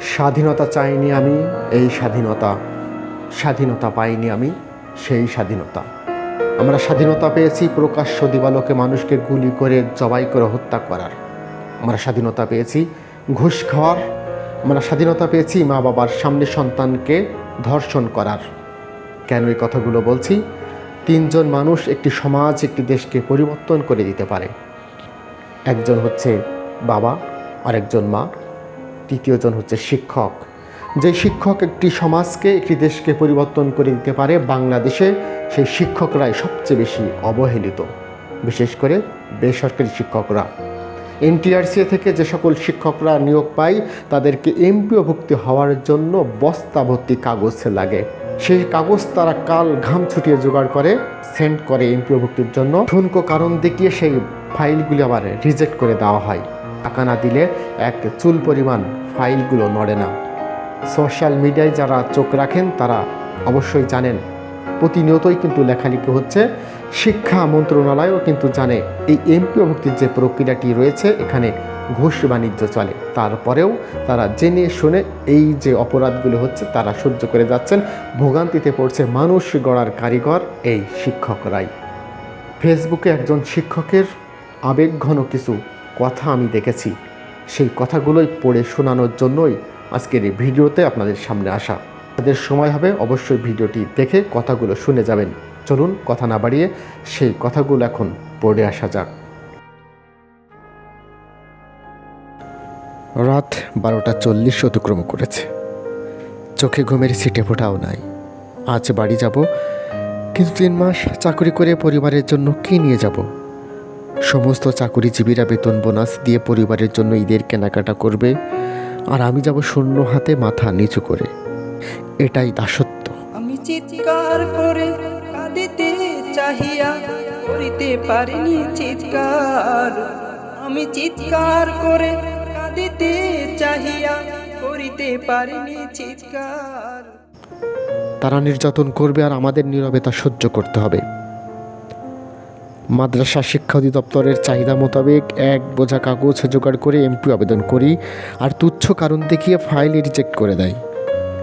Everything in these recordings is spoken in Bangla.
স্বাধীনতা চাইনি আমি, এই স্বাধীনতা। স্বাধীনতা পাইনি আমি, সেই স্বাধীনতা। আমরা স্বাধীনতা পেয়েছি প্রকাশ্য দিবালোকে মানুষকে গুলি করে, জবাই করে হত্যা করার। আমরা স্বাধীনতা পেয়েছি ঘুষ খাওয়ার। আমরা স্বাধীনতা পেয়েছি মা বাবার সামনে সন্তানকে ধর্ষণ করার। কেন এই কথাগুলো বলছি? তিনজন মানুষ একটি সমাজ, একটি দেশকে পরিবর্তন করে দিতে পারে। একজন হচ্ছে বাবা, আরেকজন মা। তৃতীয়জন হচ্ছে শিক্ষক। যে শিক্ষক একটি সমাজকে, একটি দেশকে পরিবর্তন করে দিতে পারে বাংলাদেশে, সেই শিক্ষকরাই সবচেয়ে বেশি অবহেলিত। বিশেষ করে বেসরকারি শিক্ষকরা। এনটিআরসি থেকে যে সকল শিক্ষকরা নিয়োগ পায়, তাদেরকে এমপিও এমপিওভুক্তি হওয়ার জন্য বস্তা ভর্তি কাগজ লাগে। সেই কাগজ তারা কাল ঘাম ছুটিয়ে জোগাড় করে, সেন্ড করে এমপিও এমপিওভুক্তির জন্য। ঠুনকো কারণ দেখিয়ে সেই ফাইলগুলি আবার রিজেক্ট করে দেওয়া হয়। টাকা না দিলে এক চুল পরিমাণ ফাইলগুলো নড়ে না। সোশ্যাল মিডিয়ায় যারা চোখ রাখেন, তারা অবশ্যই জানেন। প্রতিনিয়তই কিন্তু লেখালেখি হচ্ছে। শিক্ষা মন্ত্রণালয়ও কিন্তু জানে এই এমপিও ভুক্তির যে প্রক্রিয়াটি রয়েছে, এখানে ঘুষ বাণিজ্য চলে। তারপরেও তারা জেনে শুনে এই যে অপরাধগুলো হচ্ছে, তারা সহ্য করে যাচ্ছেন। ভোগান্তিতে পড়ছে মানুষ গড়ার কারিগর এই শিক্ষকরাই। ফেসবুকে একজন শিক্ষকের আবেগঘন কিছু কথা আমি দেখেছি। সেই কথাগুলোই পড়ে শোনানোর জন্যই আজকের এই ভিডিওতে আপনাদের সামনে আসা। তাদের সময় হবে, অবশ্যই ভিডিওটি দেখে কথাগুলো শুনে যাবেন। চলুন, কথা না বাড়িয়ে সেই কথাগুলো এখন পড়ে আসা যাক। রাত বারোটা চল্লিশ অতিক্রম করেছে। চোখে ঘুমের সিটে ফোটাও নাই। আজ বাড়ি যাব, কিন্তু তিন মাস চাকরি করে পরিবারের জন্য কি নিয়ে যাব? সমস্ত চাকুরিজীবীরা বেতন বোনাস দিয়ে পরিবারের জন্য ঈদের কেনাকাটা করবে আর আমি যাব শূন্য হাতে মাথা নিচু করে। এটাই দাসত্ব। আমি চিৎকার করে কাঁদিতে চাহিয়া করিতে পারিনি চিৎকার। আমি চিৎকার করে কাঁদিতে চাহিয়া করিতে পারিনি চিৎকার। তারা নির্যাতন করবে আর আমাদের নীরবে তা সহ্য করতে হবে। মাদ্রাসা শিক্ষা অধিদপ্তরের চাহিদা মোতাবেক এক বোঝা কাগজ জোগাড় করে এমপি আবেদন করি আর তুচ্ছ কারণ দেখিয়ে ফাইল রিজেক্ট করে দেয়।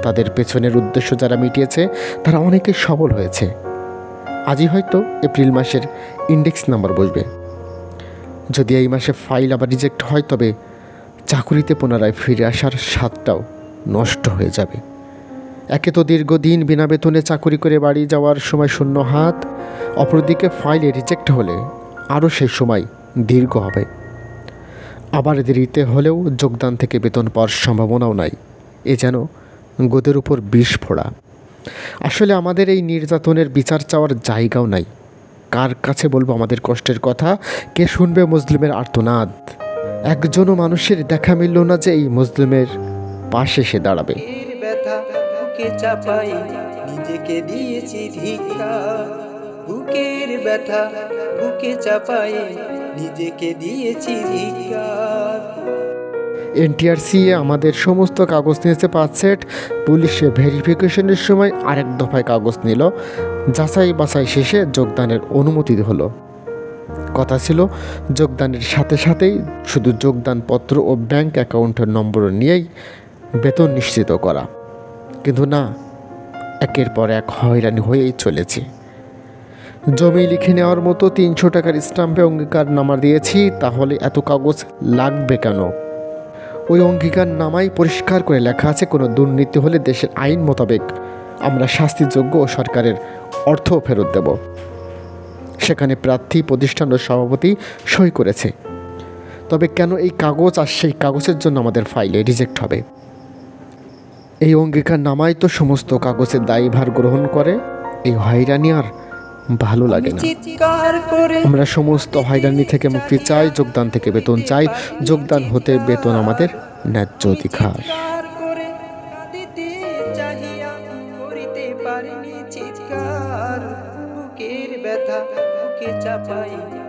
তাদের পেছনের উদ্দেশ্য যারা মিটিয়েছে, তারা অনেকে সবল হয়েছে। আজই হয়তো এপ্রিল মাসের ইন্ডেক্স নাম্বার বসবে। যদি এই মাসে ফাইল আবার রিজেক্ট হয়, তবে চাকুরিতে পুনরায় ফিরে আসার স্বাদটাও নষ্ট হয়ে যাবে। একে তো দীর্ঘদিন বিনা বেতনে চাকরি করে বাড়ি যাওয়ার সময় শূন্য হাত, অপরদিকে ফাইলে রিজেক্ট হলে আরও সেই সময় দীর্ঘ হবে। আবার দেরিতে হলেও যোগদান থেকে বেতন পাওয়ার সম্ভাবনাও নাই। এ যেন গোদের উপর বিষ ফোড়া। আসলে আমাদের এই নির্যাতনের বিচার চাওয়ার জায়গাও নাই। কার কাছে বলব আমাদের কষ্টের কথা? কে শুনবে মুসলিমের আর্তনাদ? একজনও মানুষের দেখা মিলল না যে এই মুসলিমের পাশে সে দাঁড়াবে। বুকে চাপাই, নিজেকে দিয়েছি ধিক্কার বুকের ব্যথা বুকে চাপাই, নিজেকে দিয়েছি ধিক্কার এনটিআরসি আমাদের সমস্ত কাগজ নিয়েছে পাঁচ সেট। পুলিশে ভেরিফিকেশনের সময় আরেক দফায় কাগজ নিল। যাচাই বাছাই শেষে যোগদানের অনুমতি হলো। কথা ছিল, যোগদানের সাথে সাথেই শুধু যোগদানপত্র ও ব্যাংক অ্যাকাউন্টের নম্বর নিয়েই বেতন নিশ্চিত করা। কিন্তু না, একের পর এক হয়রানি হয়েই চলেছে। জমি লিখে নেওয়ার মতো তিনশো টাকার স্টাম্পে অঙ্গীকার নামা দিয়েছি, তাহলে এত কাগজ লাগবে কেন? ওই অঙ্গীকার নামাই পরিষ্কার করে লেখা আছে, কোনো দুর্নীতি হলে দেশের আইন মোতাবেক আমরা শাস্তিযোগ্য ও সরকারের অর্থ ফেরত দেব। সেখানে প্রার্থী, প্রতিষ্ঠান ও সভাপতি সই করেছে। তবে কেন এই কাগজ আর সেই কাগজের জন্য আমাদের ফাইলে রিজেক্ট হবে? এই অঙ্গীকার নামাই তো সমস্ত কাগজের দায়ভার গ্রহণ করে। এই হয়রানি আর ভালো লাগে না। আমরা সমস্ত হয়রানি থেকে মুক্তি চাই যোগদান থেকে বেতন চাই। যোগদান হতে বেতন আমাদের ন্যায্য অধিকার। ব্যথা চাপাই